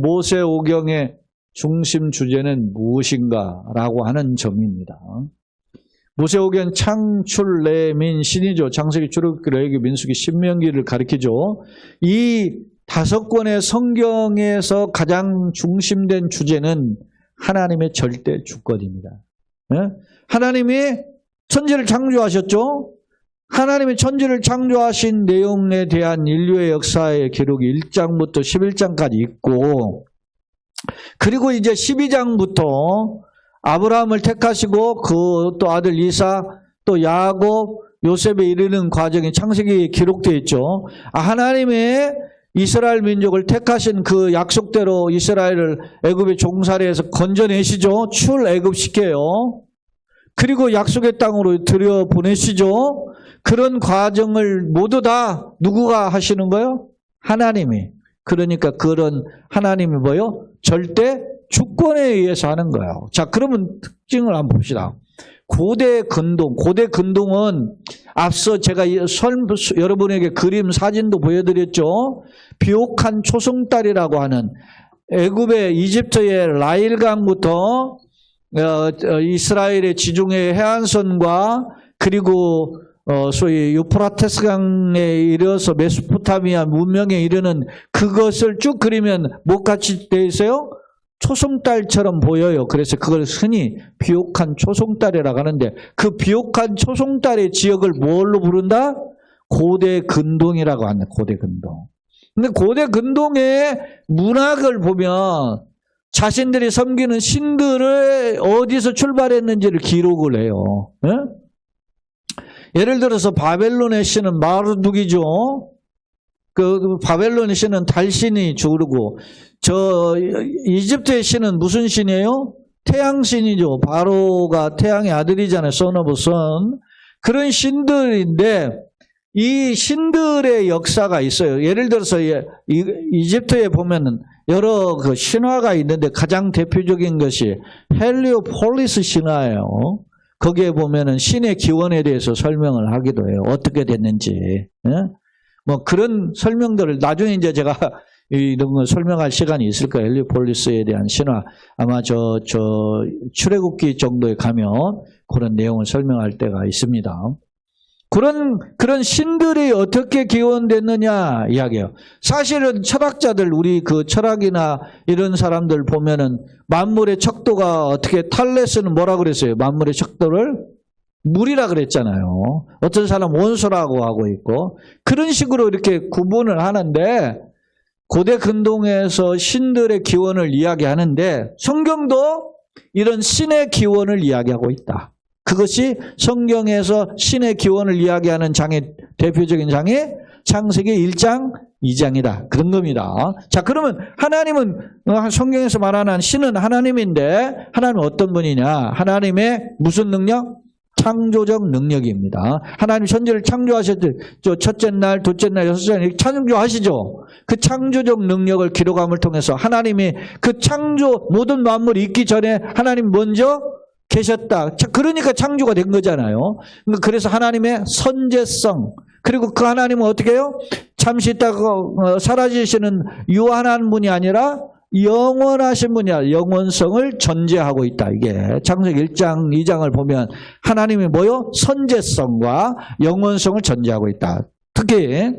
모세 오경의 중심 주제는 무엇인가라고 하는 점입니다. 모세 오경 창출 내민 신이죠. 창세기 출애굽기 레위기 민수기 신명기를 가리키죠. 이 다섯 권의 성경에서 가장 중심된 주제는 하나님의 절대 주권입니다. 예? 하나님이 천지를 창조하셨죠. 하나님이 천지를 창조하신 내용에 대한 인류의 역사의 기록이 1장부터 11장까지 있고 그리고 이제 12장부터 아브라함을 택하시고 그 또 아들 이사 또 야곱 요셉에 이르는 과정이 창세기에 기록되어 있죠. 아, 하나님의 이스라엘 민족을 택하신 그 약속대로 이스라엘을 애굽의 종살이에서 건져내시죠. 출애굽시켜요. 그리고 약속의 땅으로 들여 보내시죠. 그런 과정을 모두 다 누구가 하시는 거요? 하나님이. 그러니까 그런 하나님이 뭐요? 절대 주권에 의해서 하는 거예요. 자, 그러면 특징을 한번 봅시다. 고대 근동, 고대 근동은 앞서 제가 이 설, 여러분에게 그림 사진도 보여드렸죠. 비옥한 초승달이라고 하는 애굽의 이집트의 라일강부터 어, 어, 이스라엘의 지중해 해안선과 그리고 어, 소위 유프라테스 강에 이르러서 메소포타미아 문명에 이르는 그것을 쭉 그리면 뭐같이 돼 있어요? 초송달처럼 보여요. 그래서 그걸 흔히 비옥한 초송달이라고 하는데 그 비옥한 초송달의 지역을 뭘로 부른다? 고대 근동이라고 합니다. 고대 근동. 근데 고대 근동의 문학을 보면 자신들이 섬기는 신들을 어디서 출발했는지를 기록을 해요. 예? 예를 들어서 바벨론의 신은 마르둑이죠. 그 바벨론의 신은 달신이 주르고 저 이집트의 신은 무슨 신이에요? 태양신이죠. 바로가 태양의 아들이잖아요. sun. 그런 신들인데 이 신들의 역사가 있어요. 예를 들어서 이- 이집트에 보면은 여러 그 신화가 있는데 가장 대표적인 것이 헬리오폴리스 신화예요. 거기에 보면은 신의 기원에 대해서 설명을 하기도 해요. 어떻게 됐는지. 예? 뭐 그런 설명들을 나중에 이제 제가 이런 거 설명할 시간이 있을 거예요. 헬리오폴리스에 대한 신화 아마 저 저 출애굽기 정도에 가면 그런 내용을 설명할 때가 있습니다. 그런 그런 신들이 어떻게 기원됐느냐 이야기예요. 사실은 철학자들 우리 그 철학이나 이런 사람들 보면은 만물의 척도가 어떻게 탈레스는 뭐라 그랬어요? 만물의 척도를 물이라 그랬잖아요. 어떤 사람 원소라고 하고 있고 그런 식으로 이렇게 구분을 하는데 고대 근동에서 신들의 기원을 이야기하는데 성경도 이런 신의 기원을 이야기하고 있다. 그것이 성경에서 신의 기원을 이야기하는 장의 대표적인 장이 창세기 1장 2장이다. 그런 겁니다. 자, 그러면 하나님은 어, 성경에서 말하는 신은 하나님인데 하나님은 어떤 분이냐? 하나님의 무슨 능력? 창조적 능력입니다. 하나님 천지를 창조하셨을 저 첫째 날, 둘째 날, 여섯째 날 창조하시죠. 그 창조적 능력을 기록함을 통해서 하나님이 그 창조 모든 만물이 있기 전에 하나님 먼저 계셨다. 자, 그러니까 창조가 된 거잖아요. 그러니까 그래서 하나님의 선제성 그리고 그 하나님은 어떻게 해요? 잠시 있다가 어, 사라지시는 유한한 분이 아니라 영원하신 분이야. 영원성을 전제하고 있다. 이게 창세기 1장, 2장을 보면 하나님이 뭐요? 선제성과 영원성을 전제하고 있다. 특히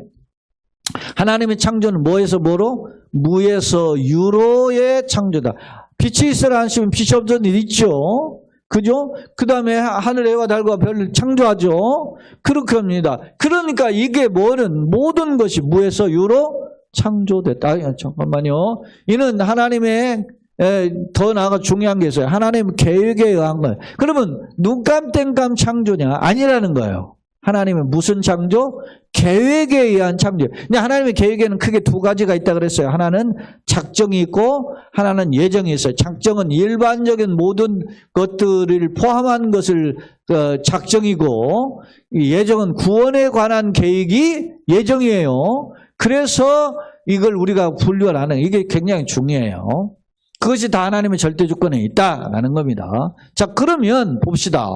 하나님의 창조는 뭐에서 뭐로? 무에서 유로의 창조다. 빛이 있으라 하시면 빛이 없던 일 있죠. 그죠? 그 다음에 하늘 해와 달과 별을 창조하죠. 그렇게 합니다. 그러니까 이게 뭐는 모든 것이 무에서 유로 창조됐다. 아, 잠깐만요. 이는 하나님의 에, 더 나아가 중요한 게 있어요. 하나님 계획에 의한 거예요. 그러면 눈감 땡감 창조냐? 아니라는 거예요. 하나님은 무슨 창조? 계획에 의한 창조. 근데 하나님의 계획에는 크게 두 가지가 있다 그랬어요. 하나는 작정이 있고 하나는 예정이 있어요. 작정은 일반적인 모든 것들을 포함한 것을 어, 작정이고 이 예정은 구원에 관한 계획이 예정이에요. 그래서 이걸 우리가 분류를 하는 이게 굉장히 중요해요. 그것이 다 하나님의 절대 주권에 있다라는 겁니다. 자, 그러면 봅시다.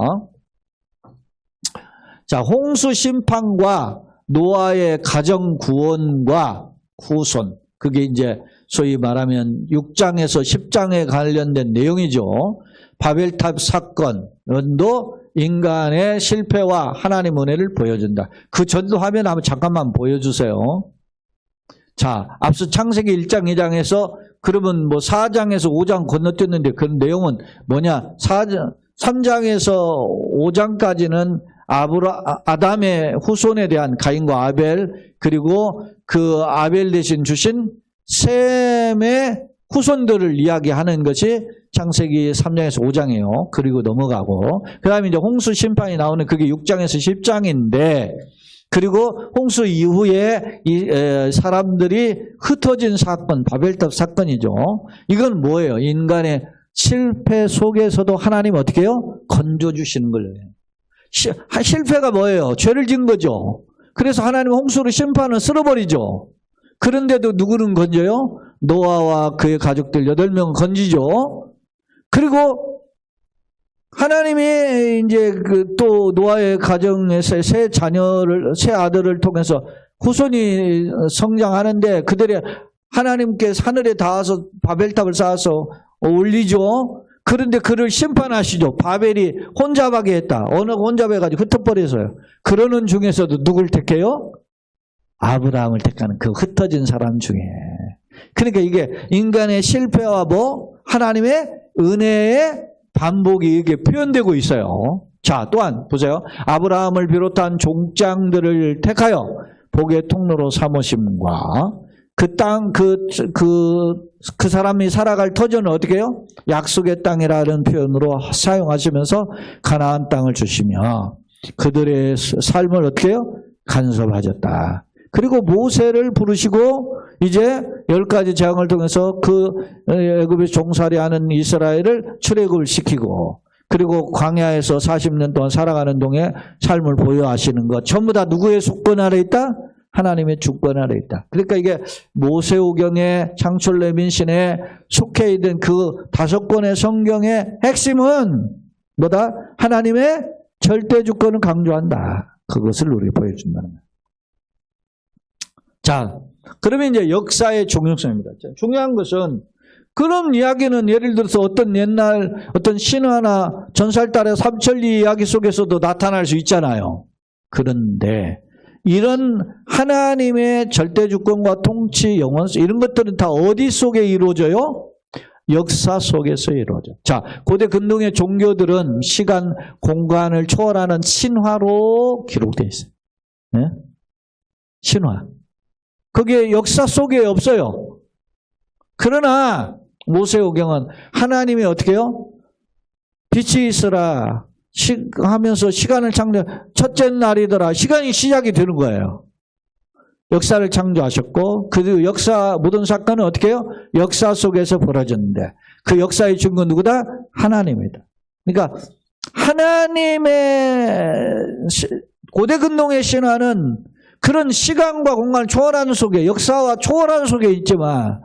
자, 홍수 심판과 노아의 가정 구원과 후손. 그게 이제 소위 말하면 6장에서 10장에 관련된 내용이죠. 바벨탑 사건도 인간의 실패와 하나님 은혜를 보여준다. 그 전도 화면 한번 잠깐만 보여주세요. 자, 앞서 창세기 1장, 2장에서 그러면 뭐 4장에서 5장 건너뛰었는데 그 내용은 뭐냐? 4장, 3장에서 5장까지는 아브라, 아- 아담의 후손에 대한 가인과 아벨 그리고 그 아벨 대신 주신 셈의 후손들을 이야기하는 것이 창세기 3장에서 5장이에요. 그리고 넘어가고 그 다음에 이제 홍수 심판이 나오는 그게 6장에서 10장인데 그리고 홍수 이후에 이 에, 사람들이 흩어진 사건, 바벨탑 사건이죠. 이건 뭐예요? 인간의 실패 속에서도 하나님 어떻게 해요? 건져주시는 거예요. 실패가 뭐예요? 죄를 지은 거죠. 그래서 하나님 홍수로 심판을 쓸어버리죠. 그런데도 누구는 건져요? 노아와 그의 가족들 8명 건지죠. 그리고 하나님이 이제 그 또 노아의 가정에서 새 자녀를 새 아들을 통해서 후손이 성장하는데 그들이 하나님께 하늘에 닿아서 바벨탑을 쌓아서 올리죠. 그런데 그를 심판하시죠. 바벨이 혼잡하게 했다. 어느 혼잡해가지고 흩어버려서요. 그러는 중에서도 누굴 택해요? 아브라함을 택하는 그 흩어진 사람 중에. 그러니까 이게 인간의 실패와 뭐 하나님의 은혜의 반복이 이게 표현되고 있어요. 자, 또한 보세요. 아브라함을 비롯한 종장들을 택하여 복의 통로로 삼으심과 그 땅, 그, 그, 그 사람이 살아갈 터전을 어떻게 해요? 약속의 땅이라는 표현으로 사용하시면서 가나안 땅을 주시며 그들의 삶을 어떻게 해요? 간섭하셨다. 그리고 모세를 부르시고 이제 열 가지 재앙을 통해서 그 애굽에 종살이 하는 이스라엘을 출애굽을 시키고 그리고 광야에서 40년 동안 살아가는 동에 삶을 보여하시는 것 전부 다 누구의 주권 아래 있다? 하나님의 주권 아래 있다. 그러니까 이게 모세오경의 창출레민신에 속해 있는 그 다섯 권의 성경의 핵심은 뭐다? 하나님의 절대 주권을 강조한다. 그것을 우리 보여준다는 거예요. 자, 그러면 이제 역사의 중요성입니다. 자, 중요한 것은 그런 이야기는 예를 들어서 어떤 옛날 어떤 신화나 전살달의 삼천리 이야기 속에서도 나타날 수 있잖아요. 그런데 이런 하나님의 절대 주권과 통치, 영원성 이런 것들은 다 어디 속에 이루어져요? 역사 속에서 이루어져. 자, 고대 근동의 종교들은 시간, 공간을 초월하는 신화로 기록되어 있어요. 네? 신화. 그게 역사 속에 없어요. 그러나 모세오경은 하나님이 어떻게 해요? 빛이 있으라 시, 하면서 시간을 창조 첫째 날이더라 시간이 시작이 되는 거예요. 역사를 창조하셨고 그 역사 모든 사건은 어떻게 해요? 역사 속에서 벌어졌는데 그 역사의 중건 누구다? 하나님이다. 그러니까 하나님의 시- 고대 근동의 신화는 그런 시간과 공간을 초월하는 속에 역사와 초월하는 속에 있지만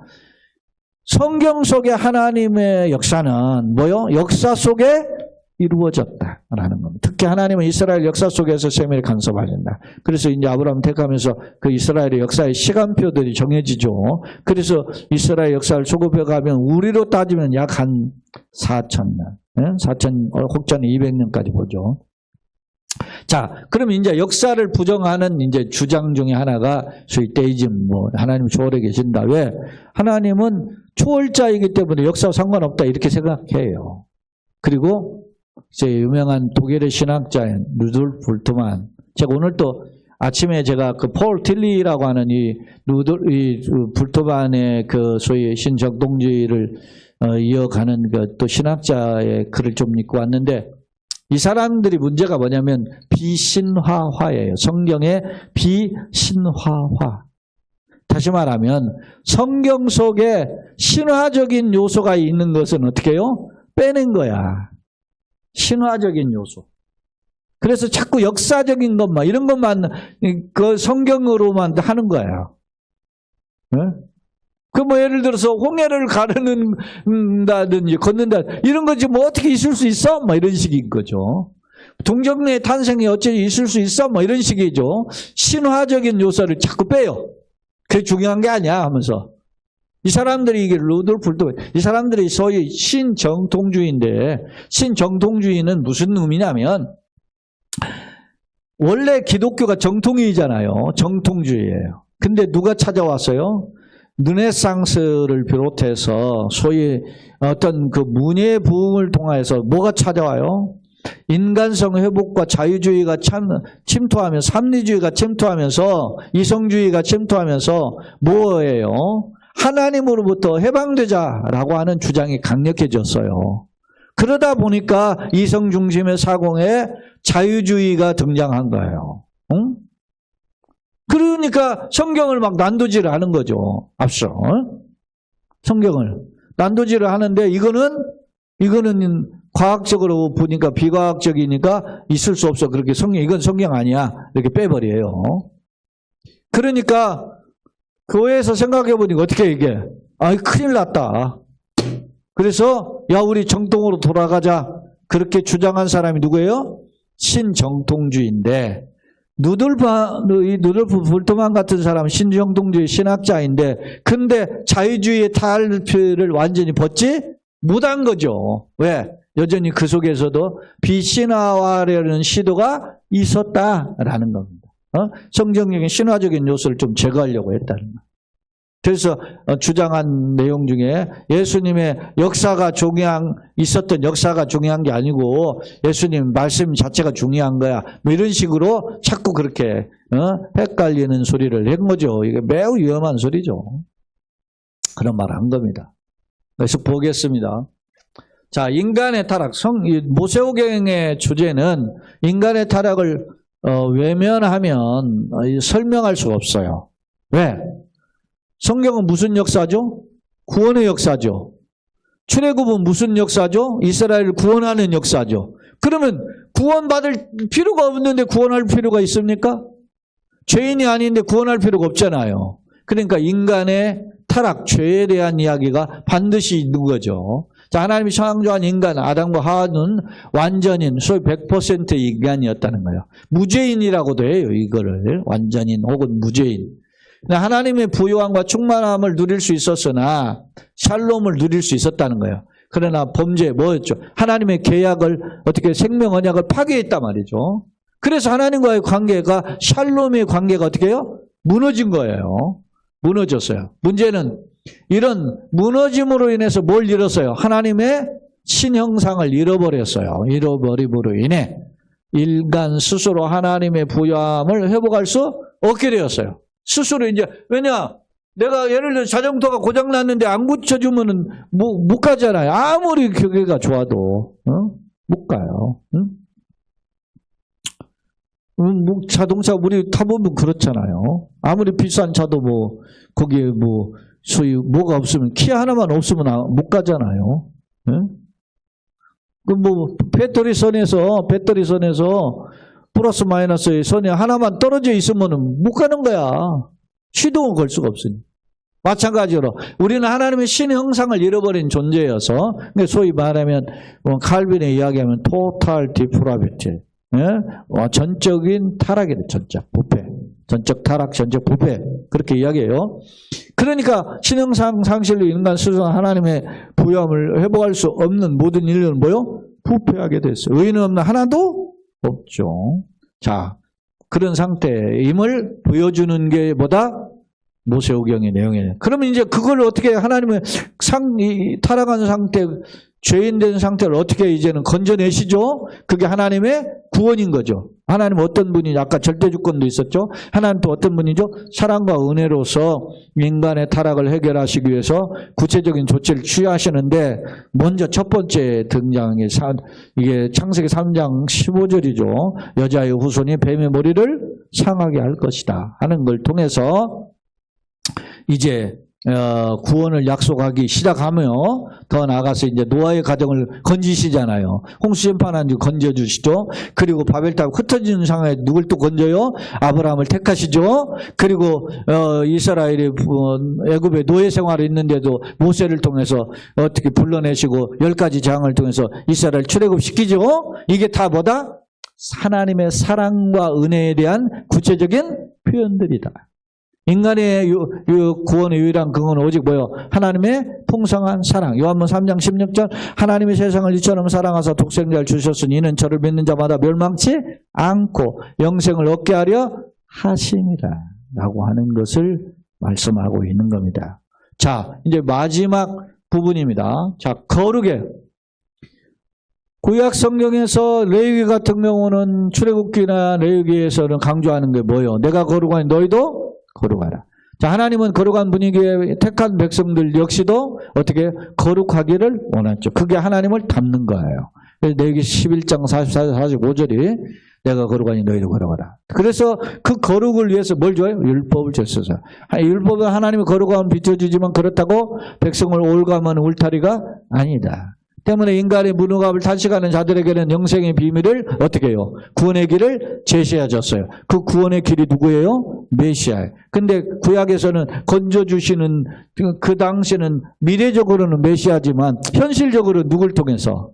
성경 속의 하나님의 역사는 뭐요? 역사 속에 이루어졌다라는 겁니다. 특히 하나님은 이스라엘 역사 속에서 세밀히 간섭하신다. 그래서 이제 아브라함 택하면서 그 이스라엘의 역사의 시간표들이 정해지죠. 그래서 이스라엘 역사를 소급해 가면 우리로 따지면 약 한 4천 년, 4천 혹자는 200년까지 보죠. 자, 그럼 이제 역사를 부정하는 이제 주장 중에 하나가 소위 데이즘, 뭐, 하나님 초월해 계신다. 왜? 하나님은 초월자이기 때문에 역사와 상관없다. 이렇게 생각해요. 그리고 이제 유명한 독일의 신학자인 루돌프 불트만. 제가 오늘 또 아침에 제가 그 폴 틸리라고 하는 이 루돌, 이 불트만의 그 소위 신정동주의를 어, 이어가는 그 또 신학자의 글을 좀 읽고 왔는데 이 사람들이 문제가 뭐냐면 비신화화예요. 성경의 비신화화. 다시 말하면 성경 속에 신화적인 요소가 있는 것은 어떻게 해요? 빼낸 거야. 신화적인 요소. 그래서 자꾸 역사적인 것만 이런 것만 그 성경으로만 하는 거야. 그뭐 예를 들어서 홍해를 가르는다든지 걷는다 이런 거지 뭐 어떻게 있을 수 있어? 뭐 이런 식인 거죠. 동정의 탄생이 어찌 있을 수 있어? 뭐 이런 식이죠. 신화적인 요소를 자꾸 빼요. 그게 중요한 게 아니야 하면서. 이 사람들이 이게 루돌프도 이 사람들이 소위 신정통주의인데 신정통주의는 무슨 의미냐면 원래 기독교가 정통이잖아요. 정통주의예요. 근데 누가 찾아왔어요? 르네상스를 비롯해서 소위 어떤 그 문예 부흥을 통해서 뭐가 찾아와요? 인간성 회복과 자유주의가 참 침투하면 삼리주의가 침투하면서 이성주의가 침투하면서 뭐예요? 하나님으로부터 해방되자라고 하는 주장이 강력해졌어요. 그러다 보니까 이성 중심의 사공에 자유주의가 등장한 거예요. 응? 그러니까 성경을 막 난도질을 하는 거죠. 앞서 어? 성경을 난도질을 하는데 이거는 이거는 과학적으로 보니까 비과학적이니까 있을 수 없어. 그렇게 성경 이건 성경 아니야. 이렇게 빼버려요. 그러니까 교회에서 생각해 보니까 어떻게 이게 아 큰일 났다. 그래서 야 우리 정통으로 돌아가자 그렇게 주장한 사람이 누구예요? 신정통주의인데 누들바 이 누들프 불토만 같은 사람은 신정통주의 신학자인데 근데 자유주의의 탈피를 완전히 벗지 못한 거죠. 왜? 여전히 그 속에서도 비신화화라는 시도가 있었다라는 겁니다. 어? 성경적인 신화적인 요소를 좀 제거하려고 했다는 거. 그래서 어, 주장한 내용 중에 예수님의 역사가 중요한 있었던 역사가 중요한 게 아니고 예수님 말씀 자체가 중요한 거야. 뭐 이런 식으로 자꾸 그렇게 어? 헷갈리는 소리를 한 거죠. 이게 매우 위험한 소리죠. 그런 말을 한 겁니다. 그래서 보겠습니다. 자, 인간의 타락. 성, 이 모세오경의 주제는 인간의 타락을 어, 외면하면 설명할 수가 없어요. 왜? 성경은 무슨 역사죠? 구원의 역사죠. 출애굽은 무슨 역사죠? 이스라엘을 구원하는 역사죠. 그러면 구원받을 필요가 없는데 구원할 필요가 있습니까? 죄인이 아닌데 구원할 필요가 없잖아요. 그러니까 인간의 타락, 죄에 대한 이야기가 반드시 있는 거죠. 자, 하나님이 창조한 인간, 아담과 하와는 완전인, 소위 100% 인간이었다는 거예요. 무죄인이라고도 해요, 이거를. 완전인 혹은 무죄인. 하나님의 부요함과 충만함을 누릴 수 있었으나 샬롬을 누릴 수 있었다는 거예요. 그러나 범죄 뭐였죠? 하나님의 계약을 어떻게 생명 언약을 파괴했단 말이죠. 그래서 하나님과의 관계가 샬롬의 관계가 어떻게 해요? 무너진 거예요. 무너졌어요. 문제는 이런 무너짐으로 인해서 뭘 잃었어요? 하나님의 신형상을 잃어버렸어요. 잃어버림으로 인해 인간 스스로 하나님의 부여함을 회복할 수 없게 되었어요. 스스로 이제 왜냐 내가 예를 들어 자전거가 고장 났는데 안 고쳐주면은 뭐, 못 가잖아요. 아무리 교계가 좋아도 어? 못 가요. 응? 음, 뭐 자동차 우리 타보면 그렇잖아요. 아무리 비싼 차도 뭐 거기에 뭐 소위 뭐가 없으면 키 하나만 없으면 아- 못 가잖아요. 그뭐 배터리 선에서 배터리 선에서 플러스 마이너스의 선에 하나만 떨어져 있으면 못 가는 거야. 시동을 걸 수가 없으니. 마찬가지로 우리는 하나님의 신 형상을 잃어버린 존재여서 소위 말하면 뭐 칼빈의 이야기하면 토탈 디프라비티 어, 전적인 타락이래 전적 부패 전적 타락 전적 부패 그렇게 이야기해요 그러니까 신형상 상실로 인간 스스로 하나님의 부여함을 회복할 수 없는 모든 인류는 뭐요? 부패하게 됐어요 의인은 없나 하나도 없죠 자 그런 상태임을 보여주는 게 보다 모세오경의 내용이에요. 그러면 이제 그걸 어떻게 하나님의 상, 이, 타락한 상태, 죄인 된 상태를 어떻게 이제는 건져내시죠? 그게 하나님의 구원인 거죠. 하나님 어떤 분이 아까 절대주권도 있었죠. 하나님 또 어떤 분이죠? 사랑과 은혜로서 인간의 타락을 해결하시기 위해서 구체적인 조치를 취하시는데 먼저 첫 번째 등장이 사, 이게 창세기 3장 15절이죠. 여자의 후손이 뱀의 머리를 상하게 할 것이다 하는 걸 통해서 이제 어, 구원을 약속하기 시작하며 더 나아가서 이제 노아의 가정을 건지시잖아요. 홍수 심판한 주 건져주시죠. 그리고 바벨탑 흩어지는 상황에 누굴 또 건져요? 아브라함을 택하시죠. 그리고 어, 이스라엘이 어, 애굽에 노예 생활을 있는데도 모세를 통해서 어떻게 불러내시고 열 가지 장을 통해서 이스라엘 출애굽 시키죠. 이게 다 뭐다? 하나님의 사랑과 은혜에 대한 구체적인 표현들이다. 인간의 유, 유- 구원의 유일한 근거는 오직 뭐요? 하나님의 풍성한 사랑. 요한문 3장 16절 하나님이 세상을 이처럼 사랑하사 독생자를 주셨으니 이는 저를 믿는 자마다 멸망치 않고 영생을 얻게 하려 하심이라 라고 하는 것을 말씀하고 있는 겁니다. 자, 이제 마지막 부분입니다. 자, 거룩에 구약 성경에서 레위기 같은 경우는 출애굽기나 레위기에서는 강조하는 게 뭐예요? 내가 거룩하니 너희도 거룩하라. 자, 하나님은 거룩한 분위기에 택한 백성들 역시도 어떻게 거룩하기를 원했죠. 그게 하나님을 닮는 거예요. 레위기 11장 44, 45절이 내가 거룩하니 너희도 거룩하라. 그래서 그 거룩을 위해서 뭘 줘요? 율법을 줬어서. 율법은 하나님의 거룩함을 비춰주지만 그렇다고 백성을 올가면 울타리가 아니다. 때문에 인간의 무능함을 탄식하는 자들에게는 영생의 비밀을 어떻게 해요? 구원의 길을 제시해 줬어요. 그 구원의 길이 누구예요? 메시아예요. 근데 구약에서는 건져주시는 그- 그 당시는 미래적으로는 메시아지만 현실적으로 누굴 통해서?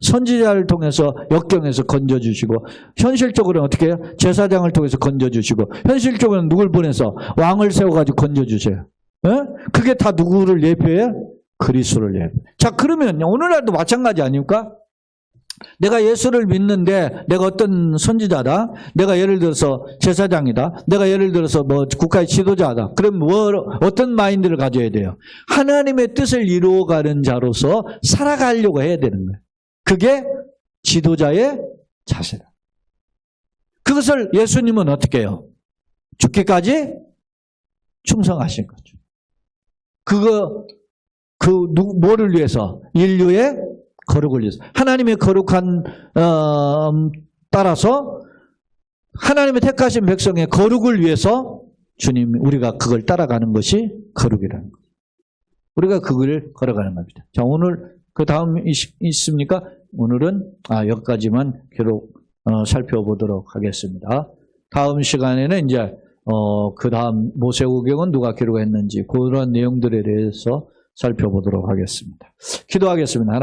선지자를 통해서 역경에서 건져주시고 현실적으로는 어떻게 해요? 제사장을 통해서 건져주시고 현실적으로는 누굴 보내서 왕을 세워가지고 건져주세요. 예? 그게 다 누구를 예표해요? 그리스도를 예표. 자 그러면 오늘날도 마찬가지 아닙니까? 내가 예수를 믿는데 내가 어떤 선지자다. 내가 예를 들어서 제사장이다. 내가 예를 들어서 뭐 국가의 지도자다. 그럼 뭐 어떤 마인드를 가져야 돼요? 하나님의 뜻을 이루어 가는 자로서 살아가려고 해야 되는 거예요. 그게 지도자의 자세다. 그것을 예수님은 어떻게 해요? 죽기까지 충성하신 거죠. 그거 그 누, 뭐를 위해서? 인류의 거룩을 위해서. 하나님의 거룩한 어, 음, 따라서 하나님의 택하신 백성의 거룩을 위해서 주님 우리가 그걸 따라가는 것이 거룩이라는 거죠. 우리가 그걸 걸어가는 겁니다. 자 오늘 그 다음 있습니까? 오늘은 아 여기까지만 기록 어, 살펴보도록 하겠습니다. 다음 시간에는 이제 어, 그 다음 모세오경은 누가 기록했는지 그런 내용들에 대해서 살펴보도록 하겠습니다. 기도하겠습니다. 하나